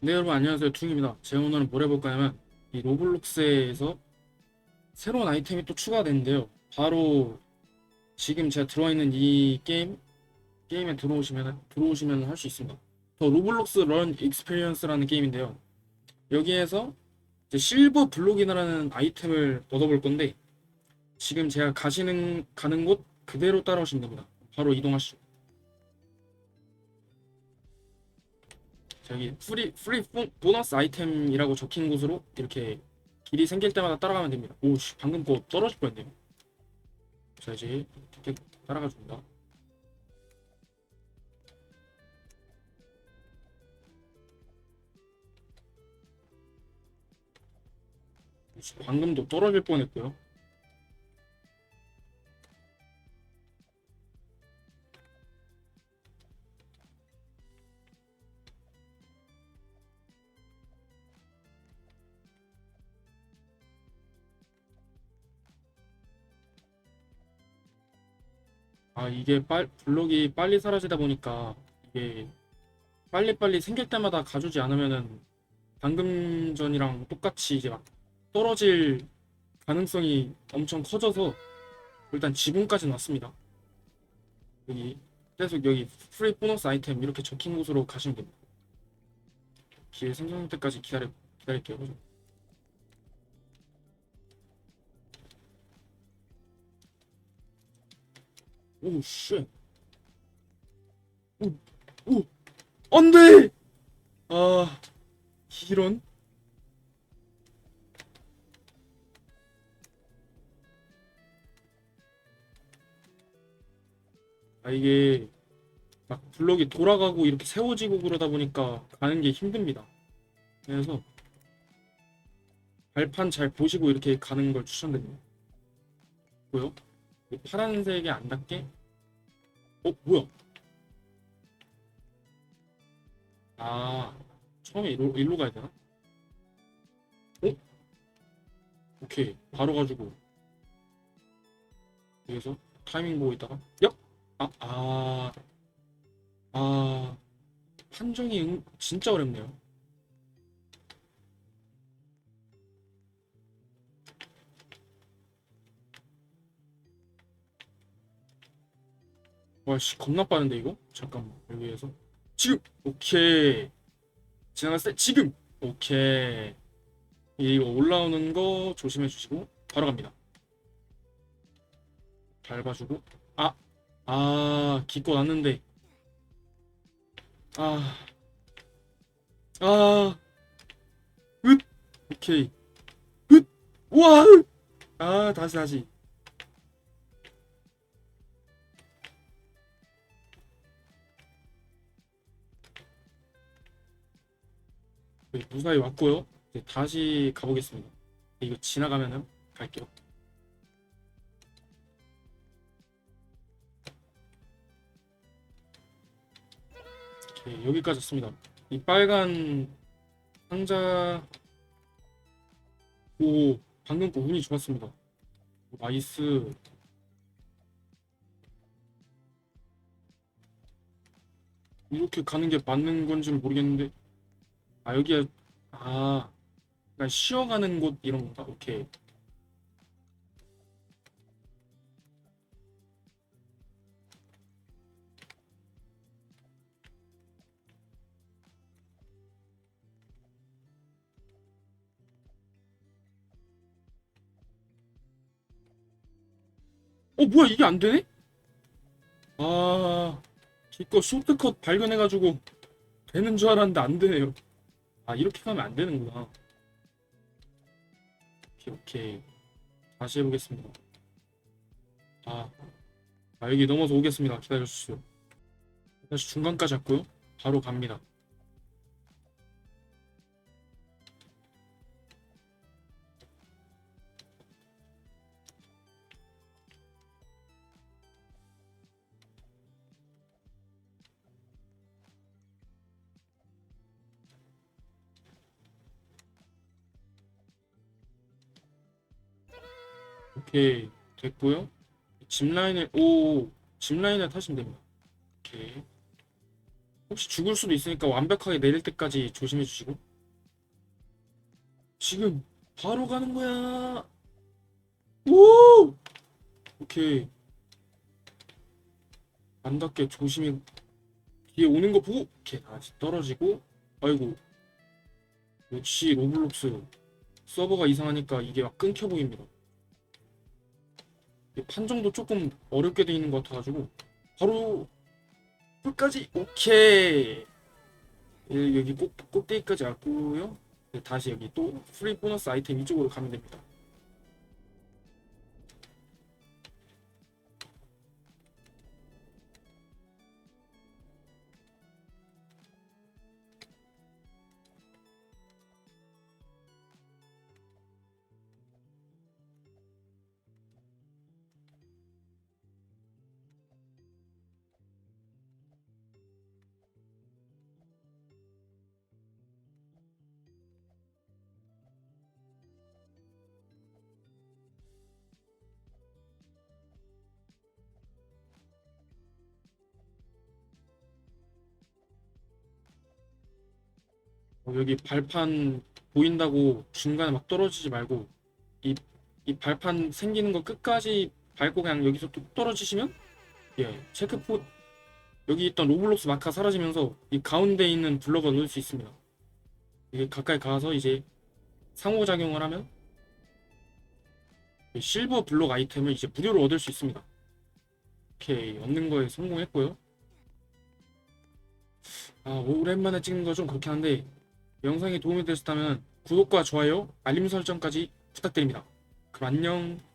네 여러분 안녕하세요. 퉁입니다. 제가 오늘은 뭘 해볼까 하면 이 로블록스에서 새로운 아이템이 또 추가됐는데요. 바로 지금 제가 들어와 있는 이 게임 게임에 들어오시면 들어오시면 할 수 있습니다. 더 로블록스 런 익스피리언스라는 게임인데요. 여기에서 실버 블록이라는 아이템을 얻어볼 건데 지금 제가 가시는 가는 곳 그대로 따라오시면 됩니다. 바로 이동하시죠 저기 프리 프리 보- 보너스 아이템이라고 적힌 곳으로 이렇게 길이 생길 때마다 따라가면 됩니다. 오 씨 방금 거 떨어질 뻔했네요. 자 이제 이렇게 따라가 줍니다. 방금도 떨어질 뻔했고요. 아 이게 빨 블록이 빨리 사라지다 보니까 이게 빨리빨리 생길 때마다 가주지 않으면은 방금 전이랑 똑같이 이제 막 떨어질 가능성이 엄청 커져서 일단 지붕까지 왔습니다. 여기 계속 여기 프리 보너스 아이템 이렇게 적힌 곳으로 가시면 됩니다. 길 생성될 때까지 기다려 기다릴게요. 오 쉣. 오, 오, 안 돼! 아, 이런? 아, 이게, 막 블럭이 돌아가고 이렇게 세워지고 그러다 보니까 가는 게 힘듭니다. 그래서, 발판 잘 보시고 이렇게 가는 걸 추천드립니다. 뭐요? 이 파란색에 안 닿게? 어, 뭐야? 아, 처음에 일로, 일로 가야 되나? 어? 오케이. 바로 가지고. 여기서 타이밍 보고 있다가, 얍! 아, 아, 아, 판정이 응- 진짜 어렵네요. 와, 씨, 겁나 빠른데, 이거? 잠깐만, 여기에서. 지금! 오케이. 지나갔을 때, 지금! 오케이. 이거 올라오는 거 조심해 주시고, 바로 갑니다. 밟아주고, 아! 아, 기껏 왔는데. 아. 아. 으! 오케이. 으! 우와! 아, 다시, 다시. 무사히 왔고요. 이제 다시 가보겠습니다. 이거 지나가면은 갈게요. 오케이, 여기까지 왔습니다. 이 빨간 상자 오 방금 거 운이 좋았습니다. 나이스. 이렇게 가는 게 맞는 건지 는 모르겠는데 아 여기에 아 그러니까 쉬어가는 곳 이런 건가? 오케이 어 뭐야 이게 안 되네? 아 기껏 쇼트컷 발견해가지고 되는 줄 알았는데 안 되네요. 아 이렇게 가면 안 되는구나. 오케이 오케이 다시 해보겠습니다. 아, 아 여기 넘어서 오겠습니다. 기다려주시오. 다시 중간까지 왔고요. 바로 갑니다. 오케이 됐고요. 짚라인을 오 짚라인을 타시면 됩니다. 오케이. 혹시 죽을 수도 있으니까 완벽하게 내릴 때까지 조심해 주시고. 지금 바로 가는 거야. 오! 오케이. 안 닿게 조심히 뒤에 오는 거 보고 이렇게 다시 떨어지고. 아이고. 역시 로블록스 서버가 이상하니까 이게 막 끊겨 보입니다 판정도 조금 어렵게 돼 있는 것 같아가지고 바로 끝까지 오케이 예, 여기 꼭 꼭대기까지 왔고요. 네, 다시 여기 또 프리 보너스 아이템 이쪽으로 가면 됩니다 여기 발판 보인다고 중간에 막 떨어지지 말고 이, 이 발판 생기는 거 끝까지 밟고 그냥 여기서 뚝 떨어지시면? 예 체크포 여기 있던 로블록스 마카 사라지면서 이 가운데 있는 블럭을 넣을 수 있습니다. 이게 가까이 가서 이제 상호작용을 하면 이 실버 블록 아이템을 이제 무료로 얻을 수 있습니다. 오케이 얻는 거에 성공했고요. 아 오랜만에 찍는 거 좀 그렇긴 한데 영상이 도움이 되셨다면 구독과 좋아요, 알림 설정까지 부탁드립니다. 그럼 안녕.